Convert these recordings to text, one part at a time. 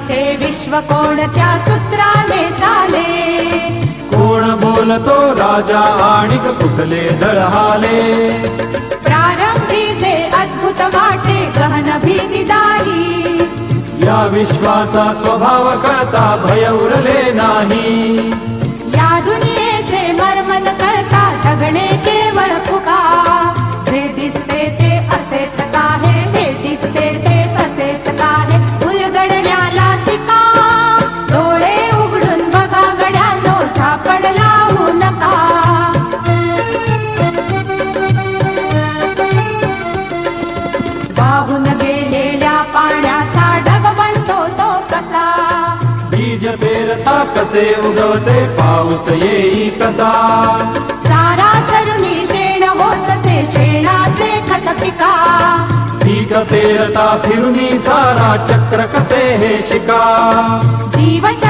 साठीचे विश्व कोणत्या सूत्राने झाले? कोण बोलतो राजा आणि कुठले दळहाले? प्रारंभीचे अद्भुत वाटे गहन भीतीदारी या विश्वाचा स्वभाव करता भय उरले नाही. या दुनिये कसे उगवते पाऊस येई कसा? चारा चरुणी शेण होत से शेणाचे खत पिका. पीक पेरता फिरुनी चारा चक्र कसे हे शिका? जीवचक्र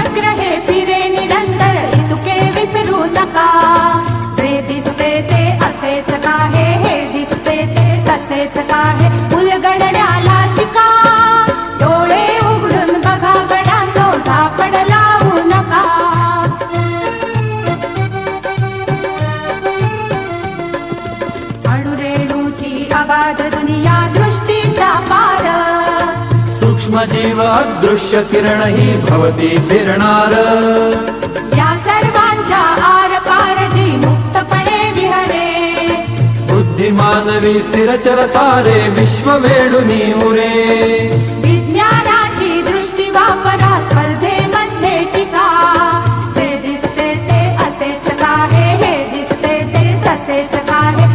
दुनिया दृष्टीच्या पार सूक्ष्मजीव अदृश्य किरण ही भवती फिरणार. या सर्वांच्या आर पार जी मुक्तपणे विहरे. बुद्धिमानवी स्थिरचर सारे विश्व वेडुनी उरे. विज्ञानाची दृष्टी वापरा स्पर्धेमध्ये टिका. जे दिसते ते असेच दिसते ते तसेच का